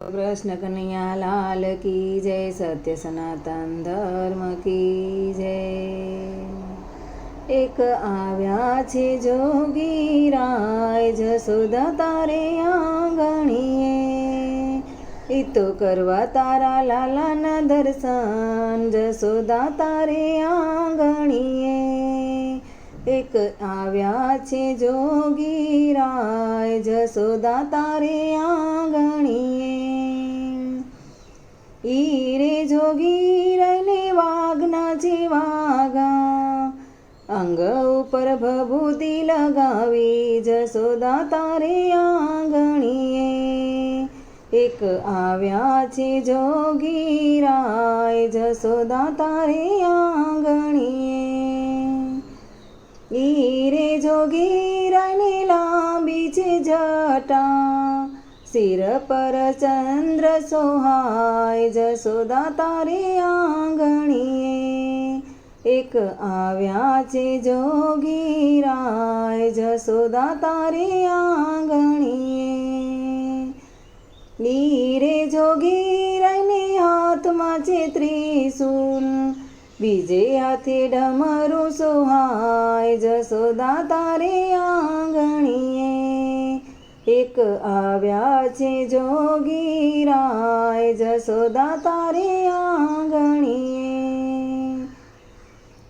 કૃષ્ણ કનૈયા લાલ કી જય, સત્ય સનાતન ધર્મ કી જય. એક આવ્યા છે જોગીરાય જસોદા તારે આંગણીએ. એ તો કરવા તારા લાલાના દર્શન, જસોદા તારે આંગણીએ. એક આવ્યા છે જોગીરાય જસોદા તારે આંગણીએ. ઈ રે જોગીરાયને વાઘના છે વાગા અંગ ઉપર ભભૂતિ લગાવી જસોદા તારે આંગણીએ એક આવ્યા છે જોગી રાય જસોદા તારે આંગણીએ શિર પર ચંદ્ર સોહાય જસોદા તારે આંગણીએ. એક આવ્યા છે જોગી રાય જસોદા તારે આંગણીએ. લીરે જોગીરાયને હાથમાં છે ત્રિશુલ, બીજે હાથે ડમરું સોહાય જસોદા તારે એક આવ્યા છે જોગીરાય જસોદા તારે આંગણીએ.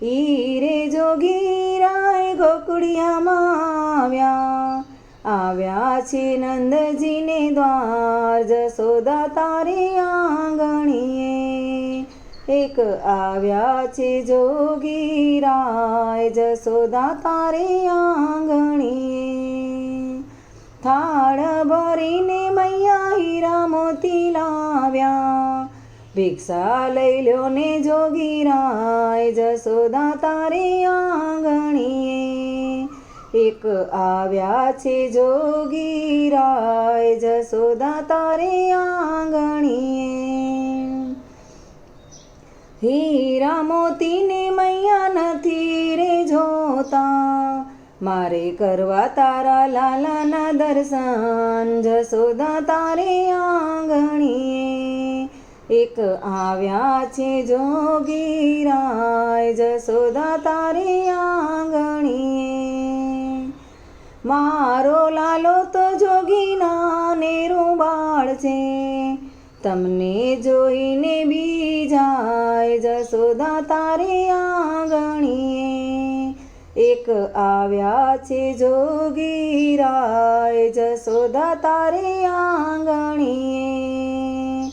ઈરે જોગી રાય ગોકુડિયામાં આવ્યા. આવ્યા છે નંદજીને દ્વાર જસોદા તારે આંગણીએ. એક આવ્યા છે જોગીરાય જસોદા તારે આંગણીએ થાળ ભરીને મૈયા હીરા લાવ્યા. ભિક્ષા લઈ લ્યો ને જોગી રાય જસોદા તારે આંગણીએ. એક આવ્યા છે જોગી રાય જસોદા તારે આંગણીએ. હીરા મોતીને મૈયા નથી રે જોતા. મારે કરવા તારા લાલાના દર્શન જસોદા તારે આંગણીએ. એક આવ્યા છે જોગીરાય જસોદા તારે આંગણીએ. મારો લાલો તો જોગીના નેરું બાળ છે. તમને જોઈને બીજાય જસોદા તારે આંગણીએ એક આવ્યા છે જોગીરાય જસોદા તારે આંગણીએ.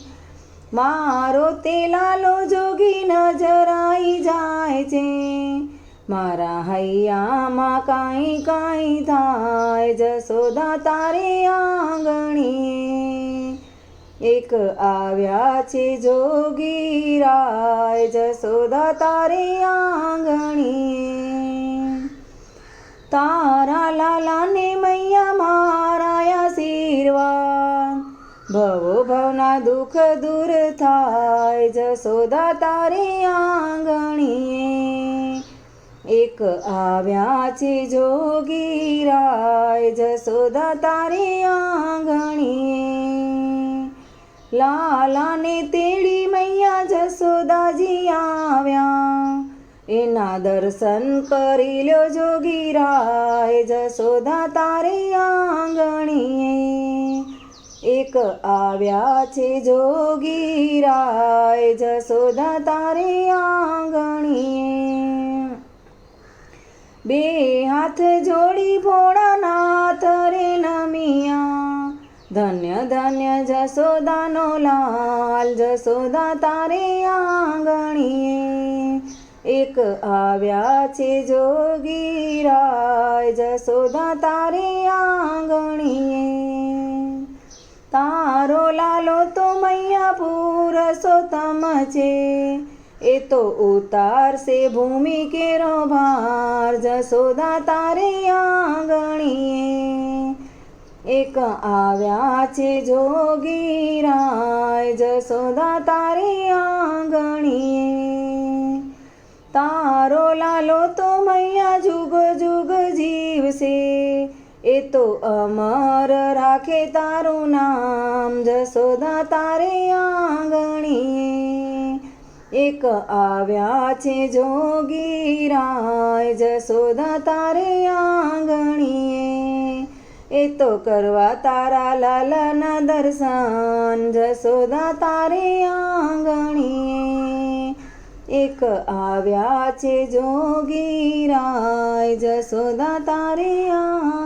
મારો તે લાલો જોગી નજરાઈ જાય છે. મારા હૈયામાં કાંઈ કાંઈ થાય જસોદા તારે આંગણીએ. એક આવ્યા છે જોગીરાય જસોદા તારે આંગણીએ. તારા લાલાને મૈયા મારા આશીર્વાદ. ભવો ભવના દુઃખ દૂર થાય જસોદા તારે આંગણીએ. એક આવ્યા છે જોગી રાય જસોદા તારે આંગણીએ. લાલાને તેડી મૈયા જસોદાજી આવ્યા. એના દર્શન કરી લ્યો જોગીરાય જસોદા તારે આંગણીએ. એક આવ્યા છે જોગી રાય જસોદા તારે આંગણીએ. બે હાથ જોડી ભોળાનાથ રે નમિયા. ધન્ય ધન્ય જસોદાનો લાલ, જશોદા તારે આંગણીએ. એક આવ્યા છે જોગીરાય જસોદા તારે આંગણીએ. તારો લાલો તો મૈયા સોતમ છે. એ તો ઉતારશે ભૂમિ કેરો ભાર જસોદા તારે આંગણીએ. એક આવ્યા છે જોગીરાય જસોદા તારે આંગણીએ. તારો લાલો તો મૈયા જુગ જુગ જીવશે. એ તો અમર રાખે તારું નામ જસોદા તારે આંગણી એક આવ્યા છે જોગીરાય જસોદા તારે આંગણીએ. એ તો કરવા તારા લાલાના દર્શન જસોદા તારે આંગણીએ. એક આવ્યા છે જોગીરાય જસોદા તારે આંગણીએ